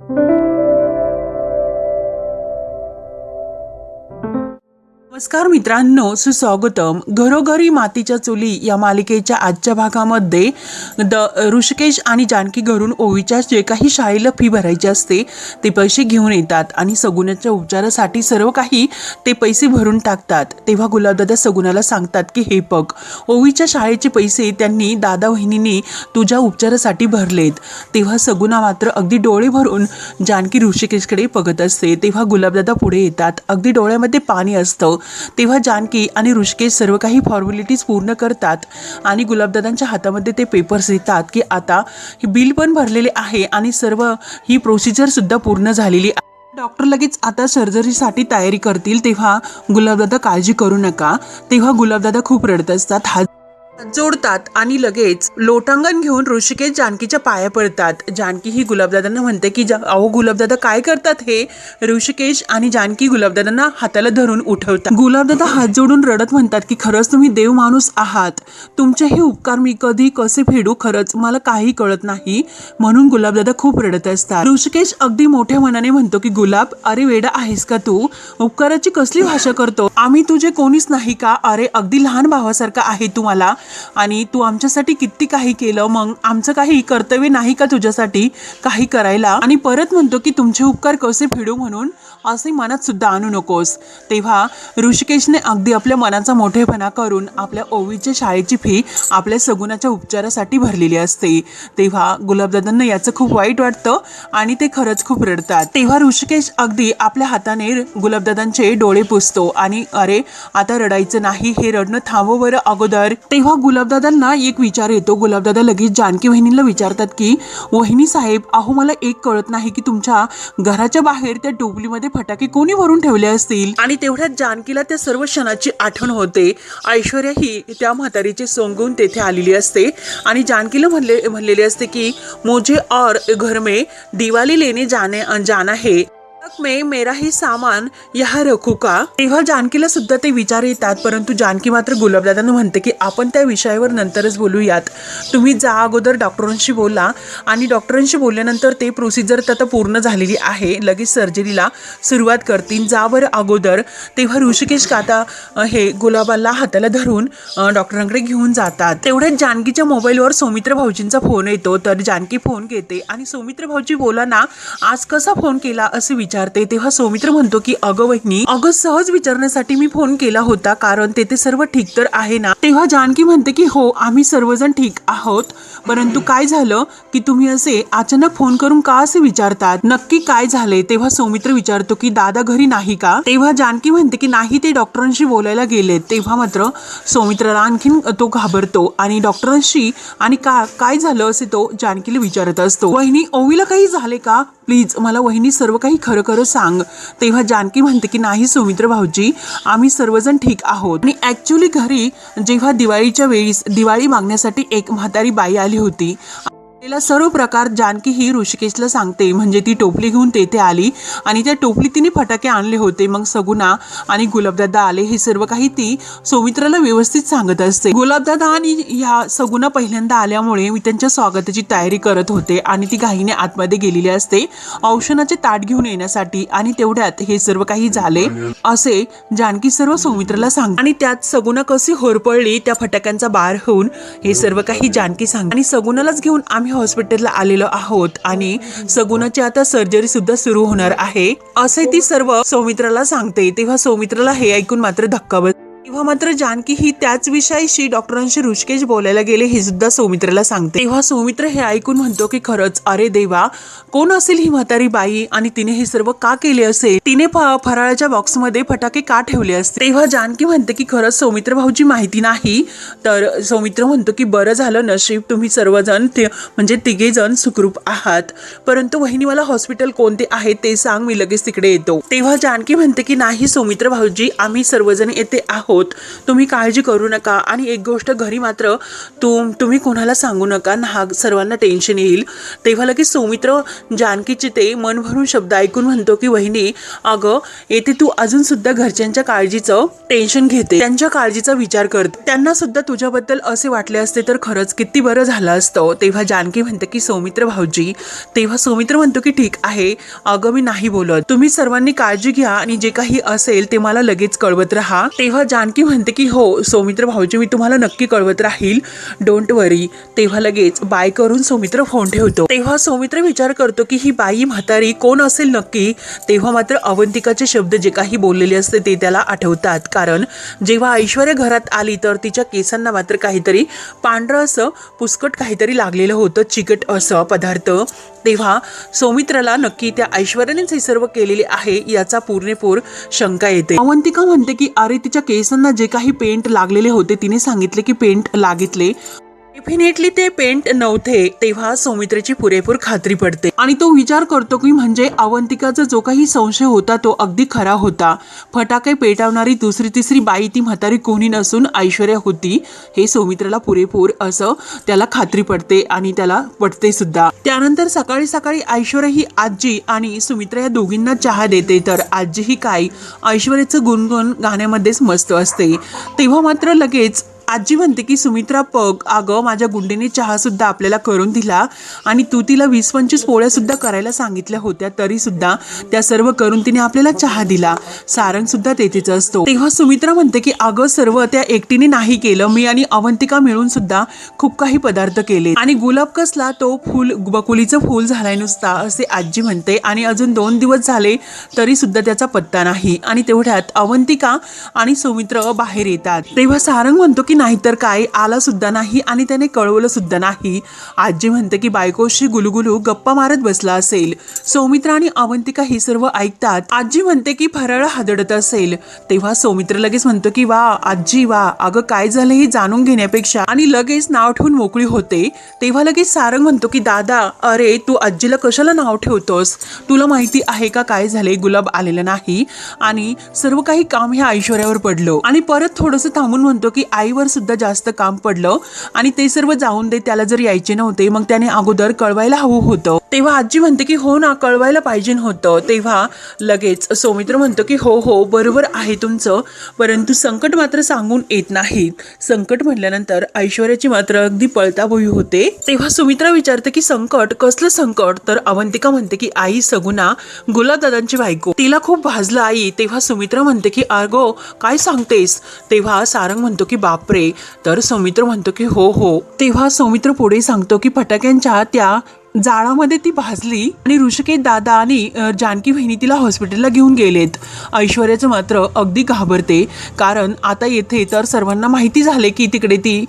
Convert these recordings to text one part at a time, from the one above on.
thank you नमस्कार मित्रांनो सुस्वागतम. घरोघरी मातीच्या चुली या मालिकेच्या आजच्या भागामध्ये द ऋषिकेश आणि जानकी घरून ओवीच्या जे काही शाळेला फी भरायची असते ते पैसे घेऊन येतात आणि सगुणाच्या उपचारासाठी सर्व काही ते पैसे भरून टाकतात. तेव्हा गुलाबदादा सगुणाला सांगतात की हे बघ ओवीच्या शाळेचे पैसे त्यांनी दादा वहिनीने तुझ्या उपचारासाठी भरलेत. तेव्हा सगुणा मात्र अगदी डोळे भरून जानकी ऋषिकेशकडे बघत असते. तेव्हा गुलाबदादा पुढे येतात. अगदी डोळ्यामध्ये पाणी असतं. तेव्हा जानकी आणि ऋषिकेश सर्व काही फॉर्मॅलिटीज पूर्ण करतात आणि गुलाबदादांच्या हातामध्ये ते पेपर्स येतात की आता हे बिल पण भरलेले आहे आणि सर्व ही प्रोसिजरसुद्धा पूर्ण झालेली आहे. डॉक्टर लगेच आता सर्जरीसाठी तयारी करतील तेव्हा गुलाबदादा काळजी करू नका. तेव्हा गुलाबदादा खूप रडत असतात. हा जोडतात आणि लगेच लोटांगण घेऊन ऋषिकेश जानकीच्या पाया पडतात. जानकी ही गुलाबदादांना म्हणते की जा- अहो गुलाबदादा काय करतात हे? ऋषिकेश आणि जानकी गुलाबदादांना हाताला धरून उठवतात. गुलाबदादा हात जोडून रडत म्हणतात की खरंच तुम्ही देव माणूस आहात. तुमचे हे उपकार मी कधी कसे फेडू? खरंच मला काही कळत नाही. म्हणून गुलाबदादा खूप रडत असतात. ऋषिकेश अगदी मोठ्या मनाने म्हणतो की गुलाब अरे वेडा आहेस का तू? उपकाराची कसली भाषा करतो? आम्ही तुझे कोणीच नाही का? अरे अगदी लहान भावासारखा आहे तू मला. आणि तू आमच्यासाठी किती काही केलं मग आमचं काही कर्तव्य नाही का तुझ्यासाठी काही करायला? आणि परत म्हणतो की तुमचे उपकार कसे फिडू म्हणून असे मनात सुद्धा आणू नकोस. तेव्हा ऋषिकेशने अगदी आपल्या मनाचा मोठेपणा करून आपल्या ओवीच्या शाळेची फी आपल्या सगुणाच्या उपचारासाठी भरलेली असते. तेव्हा गुलाबदादांना याचं खूप वाईट वाटतं आणि ते खरंच खूप रडतात. तेव्हा ऋषिकेश अगदी आपल्या हाताने गुलाबदादांचे डोळे पुसतो आणि अरे आता रडायचं नाही हे रडणं थांबव बरं अगोदर. तेव्हा गुलाबदादांना एक विचार येतो. गुलाबदादा लगेच जानकी वहिनीला विचारतात की वहिनी साहेब अहो मला एक कळत नाही की तुमच्या घराच्या बाहेर त्या टोपलीमध्ये फटाके कोणी भरून ठेवले असतील? आणि तेवढ्यात जानकीला त्या सर्व क्षणाची आठवण होते. ऐश्वर्या ही त्या म्हातारीचे सोंगून तेथे आलेली असते. आणि जानकीला म्हणले म्हणलेले असते की मुझे और घर में दिवाळी लेणे जाणे जाना है. में मेरा ही सामान यहा रखू का तेव्हा जानकीला सुद्धा ते विचार येतात परंतु जानकी मात्र गुलाबदादांना म्हणते की आपण त्या विषयावर नंतरच बोलूयात. तुम्ही जा अगोदर डॉक्टरांशी बोला. आणि डॉक्टरांशी बोलल्यानंतर ते प्रोसिजर तर पूर्ण झालेली आहे. लगेच सर्जरीला सुरुवात करतील. जा बरं अगोदर. तेव्हा ऋषिकेश काता हे गुलाबाला हाताला धरून डॉक्टरांकडे घेऊन जातात. तेवढ्याच जानकीच्या मोबाईलवर सौमित्र भाऊजींचा फोन येतो. तर जानकी फोन घेते आणि सौमित्र भाऊजी बोला ना आज कसा फोन केला? असे विचारते तेव्हा सौमित्र म्हणतो की अगं वहिनी अगं सहज विचारण्यासाठी मी फोन केला होता कारण तेथे सर्व ठीक तर आहे ना? तेव्हा जानकी म्हणते की हो आम्ही सर्वजण ठीक आहोत परंतु काय झालं की तुम्ही असे अचानक फोन करून का असे विचारतात? नक्की काय झाले? तेव्हा सौमित्र विचारतो की दादा घरी नाही का? तेव्हा जानकी म्हणते की नाही ते डॉक्टरांशी बोलायला गेले तेव्हा मात्र सौमित्राला आणखीन तो घाबरतो आणि डॉक्टरांशी आणि का काय झालं असे तो जानकीला विचारत असतो. वहिनी ओवीला काही झाले का? प्लीज मला वहिनी सर्व काही खरं खरं सांग. तेव्हा जानकी म्हणते की नाही सुमित्र भाऊजी आम्ही सर्वजण ठीक आहोत. आणि ॲक्च्युली घरी जेव्हा दिवाळीच्या वेळीस दिवाळी मागण्यासाठी एक म्हातारी बाई आली होती. तिला सर्व प्रकार जानकी ही ऋषिकेशला सांगते. म्हणजे ती टोपली घेऊन तेथे आली आणि त्या टोपली तिने फटाके आणले होते. मग सगुणा आणि गुलाबदादा आले. हे सर्व काही ती सौमित्राला व्यवस्थित सांगत असते. गुलाबदादा आणि ह्या सगुणा पहिल्यांदा आल्यामुळे मी त्यांच्या स्वागताची तयारी करत होते आणि ती घाईने आतमध्ये गेलेली असते औषणाचे ताट घेऊन येण्यासाठी आणि तेवढ्यात हे सर्व काही झाले असे जानकी सर्व सौमित्राला सांग आणि त्यात सगुणा कशी होरपळली त्या फटाक्यांचा बार होऊन हे सर्व काही जानकी सांग आणि सगुणालाच घेऊन आम्ही हॉस्पिटलला आलेलो आहोत आणि सगुणाची आता सर्जरी सुद्धा सुरू होणार आहे. असे ती सर्व सौमित्राला सांगते तेव्हा सौमित्राला हे ऐकून मात्र धक्का बस तेव्हा मात्र जानकी ही त्याच विषयाशी डॉक्टरांशी ऋषिकेश बोलायला गेले हे सुद्धा सौमित्रला सांगते. तेव्हा सौमित्र हे ऐकून म्हणतो की खरंच अरे देवा कोण असेल ही म्हातारी बाई आणि तिने हे सर्व का केले असेल? तिने फ- फराळाच्या बॉक्समध्ये फटाके का ठेवले असते तेव्हा जानकी म्हणते की खरंच सौमित्र भाऊजी माहिती नाही. तर सौमित्र म्हणतो की बरं झालं नशीब तुम्ही सर्वजण ते म्हणजे तिघे जण सुखरूप आहात. परंतु वहिनी मला हॉस्पिटल कोणते आहे ते सांग मी लगेच तिकडे येतो. तेव्हा जानकी म्हणते की नाही सौमित्र भाऊजी आम्ही सर्वजण येथे आहोत. आहोत तुम्ही काळजी करू नका. आणि एक गोष्ट घरी मात्र तुम तुम्ही कोणाला सांगू नका. ना सर्वांना टेन्शन येईल. तेव्हा लगेच सौमित्र जानकीचे ते मन भरून शब्द ऐकून म्हणतो की वहिनी अगं येथे तू अजून सुद्धा घरच्यांच्या काळजीचं टेन्शन घेते. त्यांच्या काळजीचा विचार करते त्यांना सुद्धा तुझ्याबद्दल असे वाटले असते तर खरंच किती बरं झालं असतं. तेव्हा जानकी म्हणते की सौमित्र भाऊजी. तेव्हा सौमित्र म्हणतो की ठीक आहे. अगं मी नाही बोलत. तुम्ही सर्वांनी काळजी घ्या आणि जे काही असेल ते मला लगेच कळवत राहा. तेव्हा जान जानकी म्हणते की हो सौमित्र भाऊजी मी तुम्हाला नक्की कळवत राहील. डोंट वरी तेव्हा लगेच बाय करून सौमित्र फोन ठेवतो. तेव्हा सौमित्र विचार करतो की ही बाई म्हातारी कोण असेल नक्की? तेव्हा मात्र अवंतिकाचे शब्द जे काही बोललेले असते ते त्याला आठवतात. कारण जेव्हा ऐश्वर्या घरात आली तर तिच्या केसांना मात्र काहीतरी पांढरं असं पुसकट काहीतरी लागलेलं होतं चिकट असं पदार्थ. तेव्हा सौमित्राला नक्की त्या ऐश्वर्यानेच हे सर्व केलेले आहे याचा पूर्णपूर शंका येते. अवंतिका म्हणते की अरे तिच्या केस माणसांना जे काही पेंट लागलेले होते तिने सांगितले की पेंट लागितले. डेफिनेटली ते पेंट नव्हते तेव्हा सौमित्रेची पुरेपूर खात्री पडते. आणि तो विचार करतो की म्हणजे अवंतिकाचा जो काही संशय होता तो अगदी खरा होता. फटाके पेटवणारी दुसरी तिसरी बाई ती म्हातारी कोणी नसून ऐश्वर्या होती. हे सौमित्राला पुरेपूर असं त्याला खात्री पडते आणि त्याला पटते सुद्धा. त्यानंतर सकाळी सकाळी ऐश्वर्या ही आजी आणि सुमित्रा या दोघींना चहा देते. तर आजी ही काय ऐश्वर्याचं गुणगुण गाण्यामध्येच मस्त असते. तेव्हा मात्र लगेच आजी म्हणते की सुमित्रा पग अगं माझ्या गुंडीने चहा सुद्धा आपल्याला करून दिला आणि तू तिला वीस पंचवीस पोळ्या सुद्धा करायला सांगितल्या होत्या तरी सुद्धा त्या सर्व करून तिने आपल्याला चहा दिला. सारंग सुद्धा तेथेच असतो. तेव्हा सुमित्रा म्हणते की अगं सर्व त्या एकटीने नाही केलं. मी आणि अवंतिका मिळून सुद्धा खूप काही पदार्थ केले. आणि गुलाब कसला तो फुल बकुलीचं फुल झालाय नुसता असे आजी म्हणते. आणि अजून दोन दिवस झाले तरी सुद्धा त्याचा पत्ता नाही. आणि तेवढ्यात अवंतिका आणि सुमित्र बाहेर येतात. तेव्हा सारंग म्हणतो की नाहीतर काय? आला सुद्धा नाही आणि त्याने कळवलं सुद्धा नाही. आजी म्हणते की बायकोशी गुलगुलू गप्पा मारत बसला असेल. सौमित्र आणि अवंतिका ही सर्व ऐकतात. आजी म्हणते की फराळ हादडत असेल. तेव्हा सौमित्र लगेच म्हणतो की वा आजी वा. अगं काय झालं हे जाणून घेण्यापेक्षा? आणि लगेच नाव ठेवून मोकळी होते. तेव्हा लगेच सारंग म्हणतो की दादा अरे तू आजीला कशाला नाव ठेवतोस? तुला माहिती आहे का काय झाले गुलाब आलेलं नाही. आणि सर्व काही काम हे ऐश्वर्यावर पडलं. आणि परत थोडंसं थांबून म्हणतो की आईवर सुद्धा जास्त काम पडलं आणि ते सर्व जाऊन दे त्याला जर यायचे नव्हते मग त्याने अगोदर कळवायला हवं होतं. तेव्हा आजी म्हणते की हो ना कळवायला पाहिजे होतं. तेव्हा लगेच सौमित्र म्हणतो की हो हो बरोबर आहे तुमचं परंतु संकट मात्र सांगून येत नाहीत संकट म्हटल्यानंतर ऐश्वर्याची मात्र अगदी पळताभोई होते. तेव्हा सुमित्रा विचारते की संकट? कसलं संकट? तर अवंतिका म्हणते की आई सगुना गुलादादांची बायको. तिला खूप भाजलं आई. तेव्हा सुमित्रा म्हणते की अगो काय सांगतेस? तेव्हा सारंग म्हणतो की बाप बापरे तर सौमित्र म्हणतो की हो हो. तेव्हा सौमित्र पुढे सांगतो की फटाक्यांच्या त्या जाळामध्ये ती भाजली आणि ऋषिकेश दादा आणि जानकी बहिणी तिला हॉस्पिटलला घेऊन गेलेत. ऐश्वर्याचं मात्र अगदी घाबरते. कारण आता येथे तर सर्वांना माहिती झाले की तिकडे ती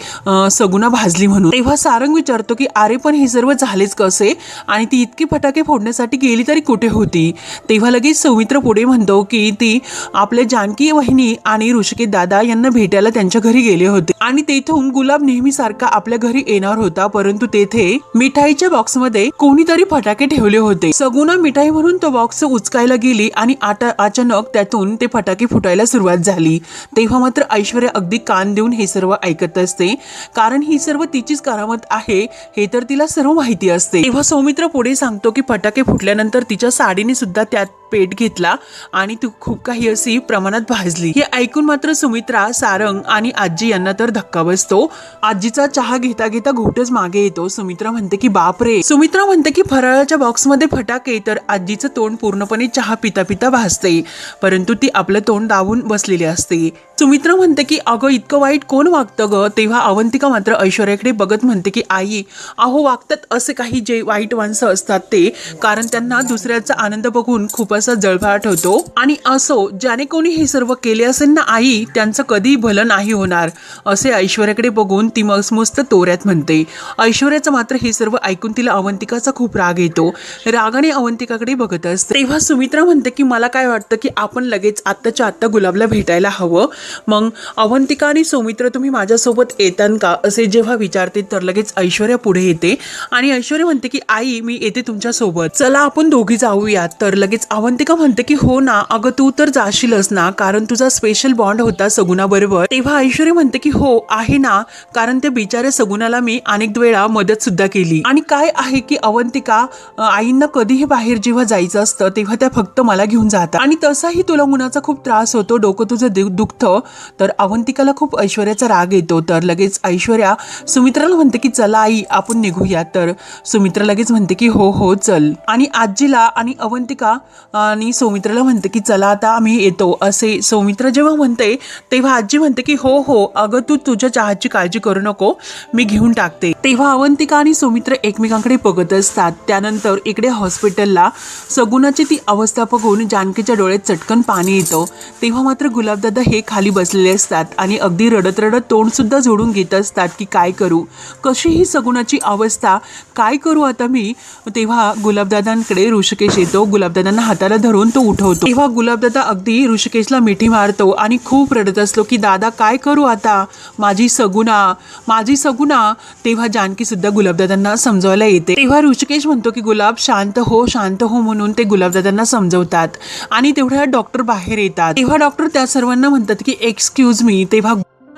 सगुना भाजली म्हणून. तेव्हा सारंग विचारतो की अरे पण हे सर्व झालेच कसे? आणि ती इतकी फटाके फोडण्यासाठी गेली तरी कुठे होती? तेव्हा लगेच सौमित्र पुढे म्हणतो की ती आपल्या जानकी वहिनी आणि ऋषिकेश दादा यांना भेटायला त्यांच्या घरी गेले होते. आणि तेथून गुलाब नेहमीसारखा आपल्या घरी येणार होता. परंतु तेथे मिठाईच्या बॉक्समध्ये कोणीतरी फटाके ठेवले होते. सगुना मिठाई म्हणून तो बॉक्स उचकायला गेली आणि आता अचानक त्यातून ते फटाके फुटायला सुरुवात झाली. तेव्हा मात्र ऐश्वर्या अगदी कान देऊन हे सर्व ऐकत असते. कारण ही सर्व तिचीच करामत आहे हे तर तिला सर्व माहिती असते. तेव्हा सौमित्र पुढे सांगतो की फटाके फुटल्यानंतर तिच्या साडीने सुद्धा त्यात पेट घेतला आणि तू खूप काही अशी प्रमाणात भाजली. हे ऐकून मात्र सुमित्रा सारंग आणि आजी यांना तर धक्का बसतो. आजीचा चहा घेता घेता घोटच मागे येतो. सुमित्रा म्हणते की बापरे! सुमित्रा म्हणते की फराळाच्या बॉक्समध्ये फटाके तर आजीचं तोंड पूर्णपणे चहा पिता पिता भासते. परंतु ती आपलं तोंड दाबून बसलेली असते. सुमित्रा म्हणते की अगं इतकं वाईट कोण वागतं ग? तेव्हा अवंतिका मात्र ऐश्वर्याकडे बघत म्हणते की आई अहो वागतात असे काही जे वाईट माणसं असतात ते कारण त्यांना दुसऱ्याचा आनंद बघून खूप असा जळफाट होतो. आणि असो ज्याने कोणी हे सर्व केले असेल ना आई त्यांचं कधी भलं नाही होणार. असे ऐश्वर्याकडे बघून ती मस्त तोऱ्यात म्हणते. ऐश्वर्याचं मात्र हे सर्व ऐकून तिला अवंतिकाचा खूप राग येतो. रागाने अवंतिकाकडे बघत असते. तेव्हा सुमित्रा म्हणते की मला काय वाटतं की आपण लगेच आत्ताच्या आत्ता गुलाबला भेटायला हवं? मग अवंतिका आणि सौमित्र तुम्ही माझ्यासोबत येतान का? असे जेव्हा विचारते तर लगेच ऐश्वर्या पुढे येते. आणि ऐश्वर्या म्हणते की आई मी येते तुमच्यासोबत. चला आपण दोघी जाऊयात. तर लगेच अवंतिका म्हणते की हो ना अगं तू तर जाशीलच ना कारण तुझा स्पेशल बॉन्ड होता सगुणाबरोबर तेव्हा ऐश्वर्या म्हणते की हो आहे ना कारण त्या बिचाऱ्या सगुणाला मी अनेक वेळा मदत सुद्धा केली. आणि काय आहे की अवंतिका आईंना कधीही बाहेर जेव्हा जायचं असतं तेव्हा त्या फक्त मला घेऊन जातात. आणि तसाही तुला उन्हाचा खूप त्रास होतो डोकं तुझं दुखतं तर अवंतिकाला खूप ऐश्वर्याचा राग येतो. तर लगेच ऐश्वर्या सुमित्राला म्हणते की चला आई आपण निघूया. तर सुमित्रा लगेच म्हणते की हो हो चल. आणि आजीला आणि अवंतिका आणि सौमित्राला म्हणते की चला आता आम्ही येतो. असे सौमित्र जेव्हा म्हणते तेव्हा आजी म्हणते की हो हो अगं तू तुझ्या चहाची काळजी करू नको मी घेऊन टाकते. तेव्हा अवंतिका आणि सौमित्र एकमेकांकडे बघत असतात. त्यानंतर इकडे हॉस्पिटलला सगुणाची ती अवस्था बघून जानकीच्या डोळ्यात चटकन पाणी येतं. तेव्हा मात्र गुलाबदादा हे खाली बसलेले असतात आणि अगदी रडत रडत तोंड सुद्धा जोडून घेत असतात की काय करू? कशी ही सगुणाची अवस्था काय करू आता मी? तेव्हा गुलाबदादांकडे ऋषिकेश येतो. गुलाबदादांना हाताला धरून तो उठवतो. तेव्हा गुलाबदादा अगदी ऋषिकेशला मिठी मारतो आणि खूप रडत असलो की दादा काय करू आता? माझी सगुणा माझी सगुणा. तेव्हा जानकी सुद्धा गुलाबदादांना समजवायला येते. तेव्हा ऋषिकेश म्हणतो की गुलाब शांत हो शांत हो म्हणून ते गुलाबदादांना समजवतात आणि तेवढ्या डॉक्टर बाहेर येतात. तेव्हा डॉक्टर त्या सर्वांना म्हणतात की एक्सक्यूज मी तेव्हा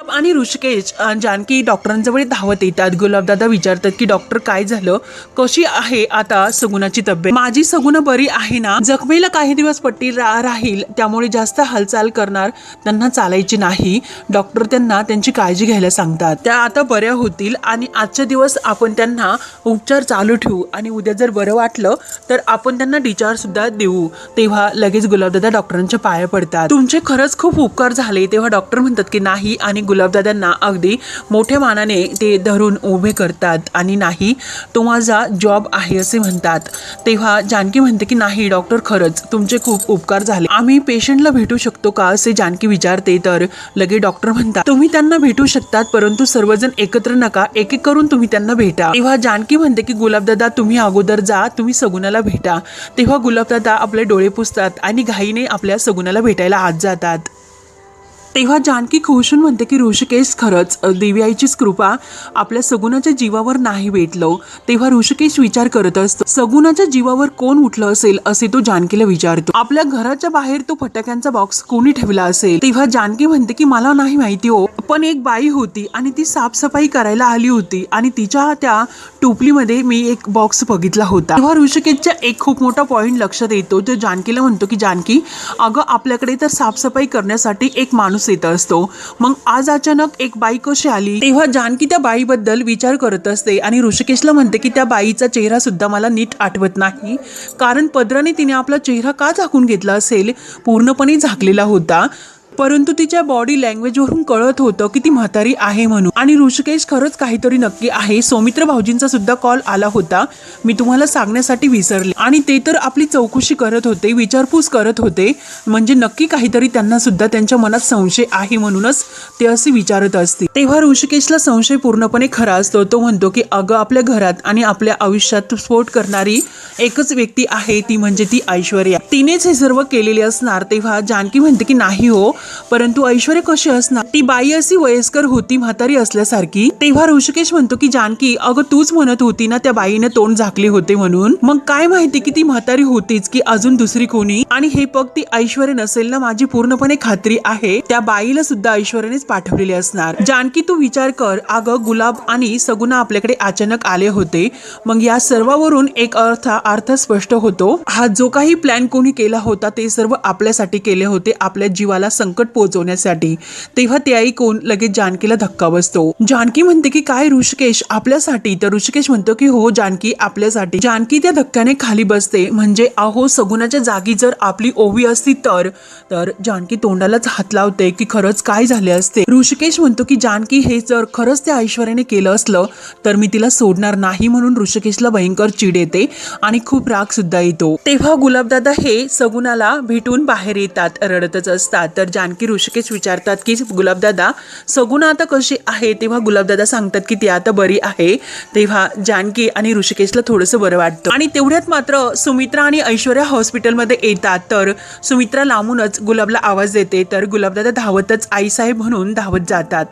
गुलाब आणि ऋषिकेश जानकी डॉक्टरांजवळ धावत येतात. गुलाबदादा विचारतात की डॉक्टर काय झालं? कशी आहे आता सगुणाची तब्येत? माझी सगुण बरी आहे ना. जखमेला काही दिवस पट्टी रा- राहील त्यामुळे जास्त हालचाल करणार त्यांना चालायची नाही. डॉक्टर त्यांना त्यांची काळजी घ्यायला सांगतात. त्या आता बऱ्या होतील आणि आजच्या दिवस आपण त्यांना उपचार चालू ठेवू आणि उद्या जर बरं वाटलं तर आपण त्यांना डिचार्ज सुद्धा देऊ. तेव्हा लगेच गुलाबदादा डॉक्टरांच्या पाया पडतात. तुमचे खरंच खूप उपकार झाले. तेव्हा डॉक्टर म्हणतात की नाही आणि गुलाबदादांना अगदी मोठ्या मानाने ते धरून उभे करतात आणि नाही तो माझा जॉब आहे असे म्हणतात. तेव्हा जानकी म्हणते की नाही डॉक्टर खरंच तुमचे खूप उपकार झाले. आम्ही पेशंटला भेटू शकतो का? असे जानकी विचारते. तर लगे डॉक्टर म्हणतात तुम्ही त्यांना भेटू शकतात परंतु सर्वजण एकत्र नका. एक एक करून तुम्ही त्यांना भेटा. तेव्हा जानकी म्हणते की गुलाबदादा तुम्ही अगोदर जा. तुम्ही सगुणाला भेटा. तेव्हा गुलाबदादा आपले डोळे पुसतात आणि घाईने आपल्या सगुणाला भेटायला आत जातात. तेव्हा जानकी खुशून म्हणते की ऋषिकेश खरंच देवी आईचीच कृपा. आपल्या सगुणाच्या जीवावर नाही भेटलो तेव्हा ऋषिकेश विचार करत असतो सगुणाच्या जीवावर कोण उठलं असेल? असे तो जानकीला विचारतो. आपल्या घराच्या बाहेर तो फटाक्यांचा बॉक्स कोणी ठेवला असेल? तेव्हा जानकी म्हणते की मला नाही माहिती हो पण एक बाई होती आणि ती साफसफाई करायला आली होती आणि तिच्या त्या टोपलीमध्ये मी एक बॉक्स बघितला होता. तेव्हा ऋषिकेशचा एक खूप मोठा पॉईंट लक्षात येतो. जो जानकीला म्हणतो की जानकी अगं आपल्याकडे तर साफसफाई करण्यासाठी एक माणूस येत असतो. मग आज अचानक एक बाई कशी आली? तेव्हा जानकी त्या बाईबद्दल विचार करत असते आणि ऋषिकेशला म्हणते की त्या बाईचा चेहरा सुद्धा मला नीट आठवत नाही. कारण पदराने तिने आपला चेहरा का झाकून घेतला असेल? पूर्णपणे झाकलेला होता. परंतु तिच्या बॉडी लँग्वेजवरून कळत होतं की ती म्हातारी आहे म्हणून. आणि ऋषिकेश खरंच काहीतरी नक्की आहे. सौमित्र भाऊजींचा सुद्धा कॉल आला होता. मी तुम्हाला सांगण्यासाठी विसरले. आणि ते तर आपली चौकशी करत होते विचारपूस करत होते. म्हणजे नक्की काहीतरी त्यांना सुद्धा त्यांच्या मनात संशय आहे म्हणूनच ते असे विचारत असतील. तेव्हा ऋषिकेशला संशय पूर्णपणे खरा असतो. तो म्हणतो की अगं आपल्या घरात आणि आपल्या आयुष्यात स्फोट करणारी एकच व्यक्ती आहे. ती म्हणजे ती ऐश्वर्या. तिनेच हे सर्व केलेले असणार तेव्हा जानकी म्हणते की नाही हो परंतु ऐश्वर्य कशी असणार? ती बाई अशी वयस्कर होती म्हातारी असल्यासारखी. तेव्हा ऋषिकेश म्हणतो की जानकी अगं तूच म्हणत होती ना त्या बाईने तोंड झाकले होते म्हणून. मग काय माहिती की ती म्हातारी होतीच की अजून दुसरी कोणी? आणि हे पग ती ऐश्वर्य नसेल ना माझी पूर्णपणे खात्री आहे. त्या बाईला सुद्धा ऐश्वर्यानेच पाठवलेले असणार. जानकी तू विचार कर. अगं गुलाब आणि सगुना आपल्याकडे अचानक आले होते. मग या सर्वावरून एक अर्थ अर्थ स्पष्ट होतो. हा जो काही प्लॅन कोणी केला होता ते सर्व आपल्यासाठी केले होते. आपल्या जीवाला संकट पोहोचवण्यासाठी तेव्हा ते ऐकून लगेच जानकीला धक्का बसतो. जानकी म्हणते की काय ऋषिकेश? आपल्यासाठी. तर ऋषिकेश म्हणतो की हो जानकी आपल्यासाठी. जानकी त्या धक्क्याने खाली बसते. म्हणजे अहो सगुणाच्या जागी जर आपली ओवी असती तर? तर जानकी तोंडालाच हात लावते की खरंच काय झाले असते? ऋषिकेश म्हणतो की जानकी हे जर खरंच त्या ऐश्वर्याने केलं असलं तर मी तिला सोडणार नाही म्हणून ऋषिकेशला भयंकर चिड येते आणि खूप राग सुद्धा येतो. तेव्हा गुलाबदादा हे सगुणाला भेटून बाहेर येतात रडतच असतात. तर जान जानकी ऋषिकेश विचारतात की गुलाबदादा सगुणा आता कशी आहे तेव्हा गुलाबदादा सांगतात की ती आता बरी आहे. तेव्हा जानकी आणि ऋषिकेशला थोडंसं बरं वाटतं. आणि तेवढ्यात मात्र सुमित्रा आणि ऐश्वर्या हॉस्पिटलमध्ये येतात. तर सुमित्रा लांबूनच गुलाबला आवाज देते. तर गुलाबदादा धावतच आईसाहेब म्हणून धावत जातात.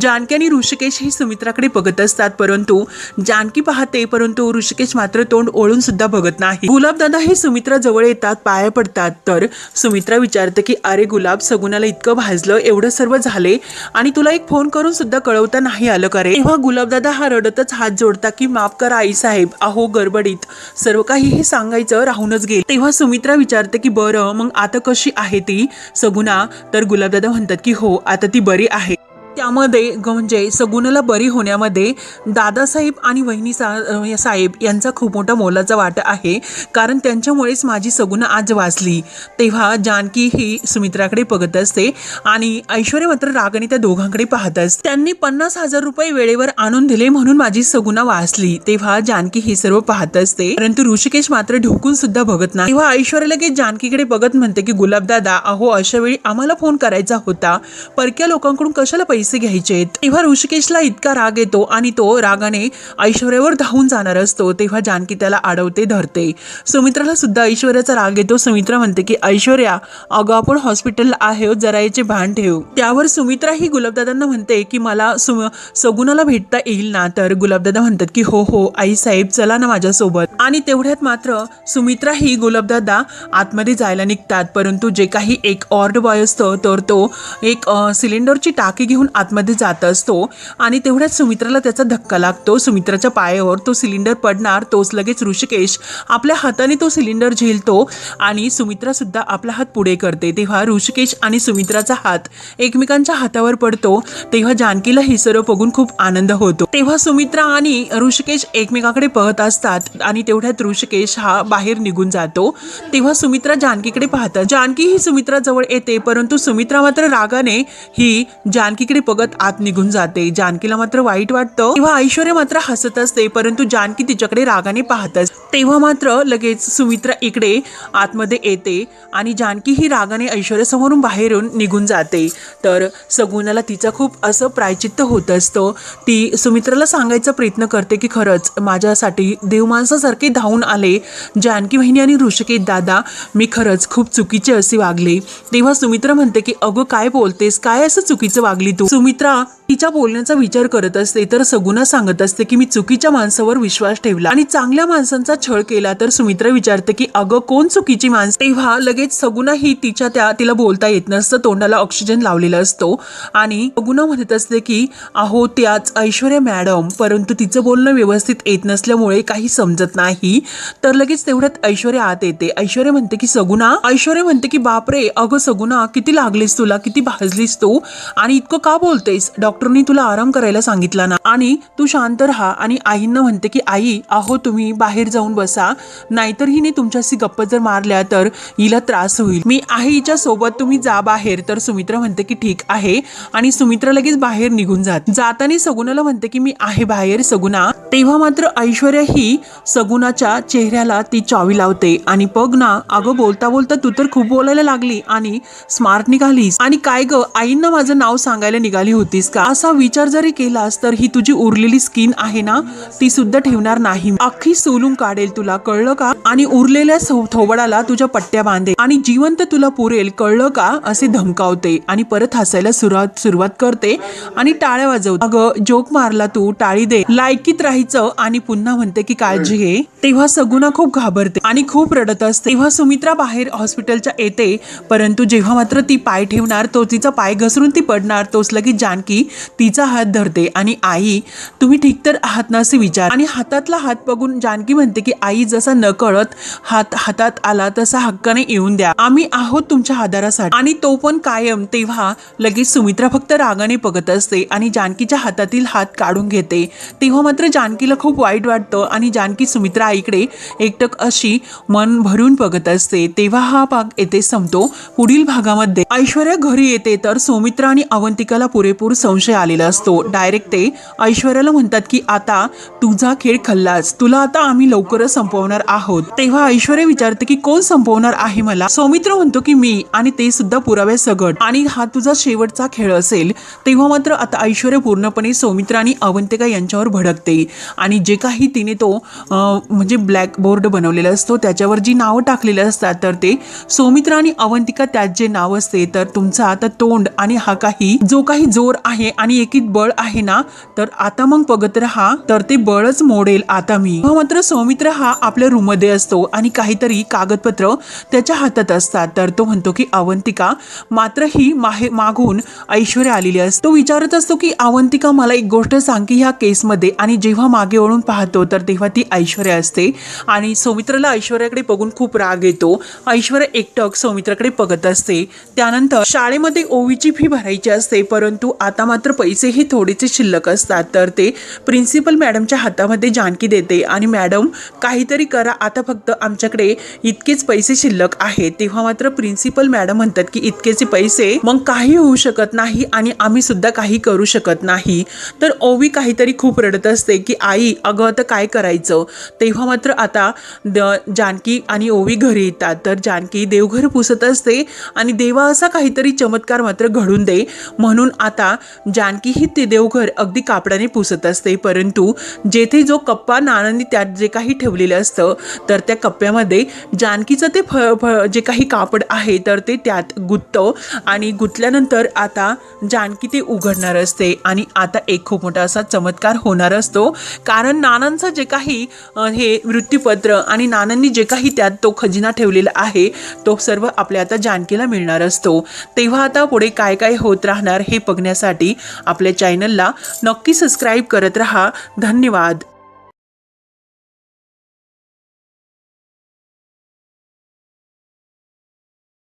जानकी आणि ऋषिकेश ही सुमित्राकडे बघत असतात. परंतु जानकी पाहते परंतु ऋषिकेश मात्र तोंड ओळून सुद्धा बघत नाही. गुलाबदादा हे सुमित्रा जवळ येतात पाया पडतात. तर सुमित्रा विचारते की अरे गुलाब सगुण सगुणाला इतकं भाजलं एवढं सर्व झाले आणि तुला एक फोन करून सुद्धा कळवता नाही आलं का रे? तेव्हा गुलाबदादा हा रडतच हात जोडता की माफ करा आई साहेब अहो गडबडीत. सर्व काही हे सांगायचं राहूनच गेले. तेव्हा सुमित्रा विचारते की बरं मग आता कशी आहे ती? सगुना तर गुलाबदादा म्हणतात की हो आता ती बरी आहे. त्यामध्ये ग- म्हणजे सगुणाला बरी होण्यामध्ये दादासाहेब आणि वहिनी सा साहेब यांचा खूप मोठा मोलाचा वाटा आहे. कारण त्यांच्यामुळेच माझी सगुणा आज वाचली. तेव्हा जानकी ही सुमित्राकडे बघत असते आणि ऐश्वर्या मात्र रागाने त्या दोघांकडे पाहत असते. त्यांनी पन्नास हजार रुपये वेळेवर आणून दिले म्हणून माझी सगुणा वाचली. तेव्हा जानकी ही सर्व पाहत असते. परंतु ऋषिकेश मात्र ढोकून सुद्धा बघत नाही. तेव्हा ऐश्वर्या लगेच जानकीकडे बघत म्हणते की गुलाबदादा अहो अशा वेळी आम्हाला फोन करायचा होता. परक्या लोकांकडून कशाला पैसे पैसे घ्यायचे तेव्हा ऋषिकेशला इतका राग येतो आणि तो रागाने ऐश्वर्यावर धावून जाणार असतो. तेव्हा जानकी त्याला अडवते धरते. सुमित्राला सुद्धा ऐश्वर्याचा राग येतो. सुमित्रा म्हणते की ऐश्वर्या अगं आपण हॉस्पिटलला आहे हो, जरा याचे भान ठेव. त्यावर सुमित्रा ही गुलाबदादांना म्हणते की मला सुम सगुणाला भेटता येईल ना? तर गुलाबदादा म्हणतात की हो हो आई साहेब चला ना माझ्यासोबत. आणि तेवढ्यात मात्र सुमित्रा ही गुलाबदादा आतमध्ये जायला निघतात. परंतु जे काही एक ऑर्ड बॉय असतो तर तो एक सिलेंडरची टाकी घेऊन आतमध्ये जात असतो आणि तेवढ्यात सुमित्राला त्याचा धक्का लागतो. सुमित्राच्या पायावर तो सिलेंडर पडणार तोच लगेच ऋषिकेश आपल्या हाताने तो सिलेंडर झेलतो आणि सुमित्रासुद्धा आपला हात पुढे करते. तेव्हा ऋषिकेश आणि सुमित्राचा हात एकमेकांच्या हातावर पडतो. तेव्हा जानकीला हे सर्व बघून खूप आनंद होतो. तेव्हा सुमित्रा आणि ऋषिकेश एकमेकाकडे पळत असतात आणि तेवढ्यात ऋषिकेश हा बाहेर निघून जातो. तेव्हा सुमित्रा जानकीकडे पाहतात. जानकी ही सुमित्रा जवळ येते परंतु सुमित्रा मात्र रागाने ही जानकीकडे बघत आत निघून जाते. जानकीला मात्र वाईट वाटतं. किंवा ऐश्वर्या मात्र हसत असते परंतु जानकी तिच्याकडे रागाने पाहत असते तेव्हा मात्र लगेच सुमित्रा इकडे आतमध्ये येते आणि जानकी ही रागाने ऐश्वर्यासमोरून बाहेरून निघून जाते. तर सगुणाला तिचा खूप असं प्रायचित्त होत असतं. ती सुमित्राला सांगायचा प्रयत्न करते की खरंच माझ्यासाठी देव माणसासारखे धावून आले. जानकी बहिणी आणि ऋषिकेत दादा मी खरंच खूप चुकीचे असे वागले. तेव्हा सुमित्रा म्हणते की अगं काय बोलतेस? काय असं चुकीचं वागली तू? सुमित्रा तिच्या बोलण्याचा विचार करत असते तर सगुणा सांगत असते की मी चुकीच्या माणसावर विश्वास ठेवला आणि चांगल्या माणसांचा छळ केला तर सुमित्रा विचारते की अगं कोण चुकीची माणसं? तेव्हा लगेच सगुना ही तिच्या त्या तिला बोलता येत नसतं तोंडाला ऑक्सिजन लावलेला असतो. आणि सगुना म्हणत असते की अहो त्याच ऐश्वर्या मॅडम परंतु तिचं बोलणं व्यवस्थित येत नसल्यामुळे काही समजत नाही. तर लगेच तेवढ्यात ऐश्वर्या आत येते. ऐश्वर्या म्हणते की सगुना ऐश्वर्या म्हणते की बापरे! अगं सगुना किती लागलीस तुला किती भाजलीस तू? आणि इतकं का बोलतेस? डॉक्टरनी तुला आराम करायला सांगितला ना? आणि तू शांत राहा. आणि आईंना म्हणते की आई अहो तुम्ही बाहेर जाऊन बसा. नाहीतर हिने तुमच्याशी गप्प जर मारल्या तर हिला त्रास होईल. मी आहे हिच्या सोबत तुम्ही जा बाहेर. तर सुमित्रा म्हणते की ठीक आहे. आणि सुमित्रा लगेच बाहेर निघून जात. जाताना सगुणाला म्हणते की मी आहे बाहेर सगुणा. तेव्हा मात्र ऐश्वर्या ही सगुणाच्या चेहऱ्याला ती चावी लावते. आणि बघ ना अगं बोलता बोलता तू तर खूप बोलायला लागली आणि स्मार्ट निघालीस. आणि काय ग आईंना माझं नाव सांगायला निघाली होतीस का? असा विचार जरी केलास तर ही तुझी उरलेली स्किन आहे ना? ती सुद्धा ठेवणार नाही. अख्खी सोलून वाढेल तुला कळलं का? आणि उरलेल्या थोबडाला तुझ्या पट्ट्या बांधेल आणि जिवंत तुला पुरेल कळलं का? असे धमकावते आणि परत हसायला सुरुवात सुरुवात करते आणि टाळ्या वाजवते अगं जोक मारला तू टाळी दे. लायकीत राहायचं आणि पुन्हा म्हणते की काळजी घे. तेव्हा सगुना खूप घाबरते आणि खूप रडत असते. तेव्हा सुमित्रा बाहेर हॉस्पिटलच्या येते परंतु जेव्हा मात्र ती पाय ठेवणार तो तिचा पाय घसरून ती पडणार तोच लगेच जानकी तिचा हात धरते आणि आई तुम्ही ठीक तर आहात ना? असे विचार. आणि हातातला हात बघून जानकी म्हणते की आई जसा नकळत हात हातात आला तसा हक्काने येऊन द्या. आम्ही आहोत तुमच्या आधारासाठी. आणि तो पण कायम तेव्हा लगेच सुमित्रा फक्त रागाने बघत असते आणि जानकीच्या हातातील हात काढून घेते. तेव्हा मात्र जानकीला खूप वाईट वाटतं आणि जानकी सुमित्रा आईकडे एकटक अशी मन भरून बघत असते. तेव्हा हा भाग येथे संपतो. पुढील भागामध्ये ऐश्वर्या घरी येते तर सौमित्रा आणि अवंतिकाला पुरेपूर संशय आलेला असतो. डायरेक्ट ते ऐश्वर्याला म्हणतात की आता तुझा खेळ खल्लास. तुला आता आम्ही लवकर लवकरच संपवणार आहोत. तेव्हा ऐश्वर्या विचारते की कोण संपवणार आहे मला? सौमित्र म्हणतो की मी. आणि ते सुद्धा पुराव्या सगट. आणि हा तुझा शेवटचा खेळ असेल तेव्हा मात्र आता ऐश्वर्य पूर्णपणे सौमित्र आणि अवंतिका यांच्यावर भडकते. आणि जे काही तिने तो म्हणजे ब्लॅक बोर्ड बनवलेला असतो त्याच्यावर जी नावं टाकलेली असतात तर ते सौमित्र आणि अवंतिका त्यात जे नाव असते तर तुमचा आता तोंड आणि हा काही जो काही जोर आहे आणि एकीत बळ आहे ना तर आता मग पगत राहा तर ते बळच मोडेल आता मी. तेव्हा मात्र सौमित्र हा आपल्या रूममध्ये असतो आणि काहीतरी कागदपत्र त्याच्या हातात असतात. तर तो म्हणतो की अवंतिका मात्र ही माहे मागून ऐश्वर्या आलेली असतो तो विचारत असतो की अवंतिका मला एक गोष्ट सांग की ह्या केसमध्ये आणि जेव्हा मागे वळून पाहतो तर तेव्हा ती ऐश्वर्या असते. आणि सौमित्राला ऐश्वर्याकडे बघून खूप राग येतो. ऐश्वर्या एकटक सौमित्राकडे बघत असते. त्यानंतर शाळेमध्ये ओवीची फी भरायची असते परंतु आता मात्र पैसेही थोडेसे शिल्लक असतात. तर ते प्रिन्सिपल मॅडमच्या हातामध्ये जानकी देते आणि मॅडम काहीतरी करा. आता फक्त आमच्याकडे इतकेच पैसे शिल्लक आहेत. तेव्हा मात्र प्रिन्सिपल मॅडम म्हणतात की इतकेचे पैसे मग काही होऊ शकत नाही आणि आम्ही सुद्धा काही करू शकत नाही. तर ओवी काहीतरी खूप रडत असते की आई अगं आता काय करायचं? तेव्हा मात्र आता द जानकी आणि ओवी घरी येतात. तर जानकी देवघर पुसत असते आणि देवा असा काहीतरी चमत्कार मात्र घडून दे. म्हणून आता जानकी ही ते देवघर अगदी कापडाने पुसत असते. परंतु जेथे जो कप्पा नानांनी त्यात जे काही ठेव ठेवलेलं असतं. तर त्या कप्प्यामध्ये जानकीचं ते फ फ जे काही कापड आहे तर ते त्यात गुंततं आणि गुंतल्यानंतर आता जानकी ते उघडणार असते आणि आता एक खूप मोठा असा चमत्कार होणार असतो. कारण नानांचं जे काही हे मृत्यूपत्र आणि नानांनी जे काही त्यात तो खजिना ठेवलेला आहे तो सर्व आपल्या आता जानकीला मिळणार असतो. तेव्हा आता पुढे काय काय होत राहणार हे बघण्यासाठी आपल्या चॅनलला नक्की सबस्क्राईब करत राहा. धन्यवाद.